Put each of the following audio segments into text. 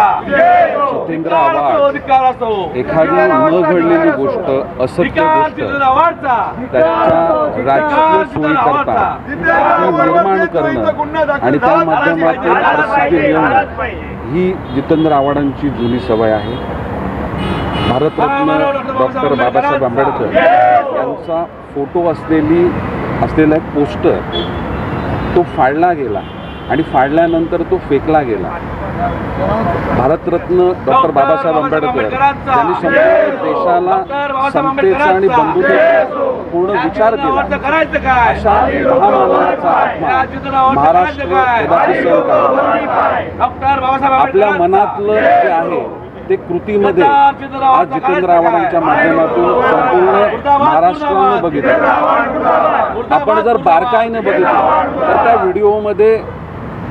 सत्येंद्र आव्हाड एखादी न घडलेली गोष्ट असत्य गोष्ट त्याच्या राजकीय सोयी करता निर्माण करणं आणि त्या माध्यमातून प्रसिद्धी मिळवणं ही जितेंद्र आव्हाडांची जुनी सवय आहे. भारतरत्न डॉक्टर बाबासाहेब आंबेडकर यांचा फोटो असलेली असलेला एक पोस्टर तो फाडला गेला. आणि फाडल्यानंतर तो फेकला गेला. भारतरत्न डॉक्टर बाबासाहेब आंबेडकर यांनी संपूर्ण देशाला समतेचा आणि बंधुतेचा पूर्ण विचार अशा अपमान महाराष्ट्र कदापि आपल्या मनातलं जे आहे ते कृतीमध्ये आज जितेंद्र आव्हाडांच्या माध्यमातून संपूर्ण महाराष्ट्रानं बघितलं. आपण जर बारकाईनं बघितलं तर त्या व्हिडिओमध्ये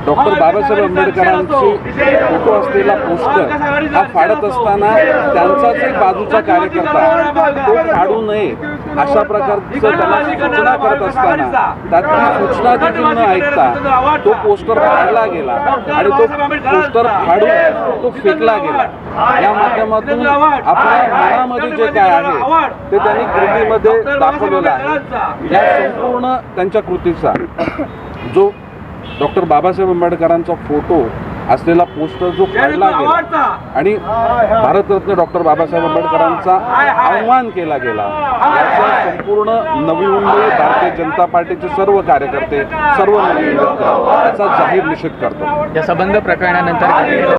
डॉक्टर बाबासाहेब आंबेडकरांचे फोटो असलेला पोस्टर हा फाडत असताना त्यांचाच एक बाजूचा कार्यकर्ता तो फाडू नये अशा प्रकारचं त्याला सूचना करत असताना त्यात ती सूचना देखील न ऐकता तो पोस्टर फाडला गेला आणि तो पोस्टर फाडून तो फेकला गेला. या माध्यमातून आपल्या मनामध्ये जे काय आहे ते त्यांनी कृतीमध्ये दाखवलेलं आहे. या संपूर्ण त्यांच्या कृतीचा जो डॉक्टर बाबासाहेब आंबेडकरांचा फोटो असलेला पोस्टर जो फाडला गेला आणि भारतरत्न डॉक्टर बाबासाहेब आंबेडकरांचा आव्हान केला गेला. याचा संपूर्ण नवी मुंबई भारतीय जनता पार्टीचे सर्व कार्यकर्ते सर्व नवी याचा जाहीर निषेध करतात या संबंध प्रकरणानंतर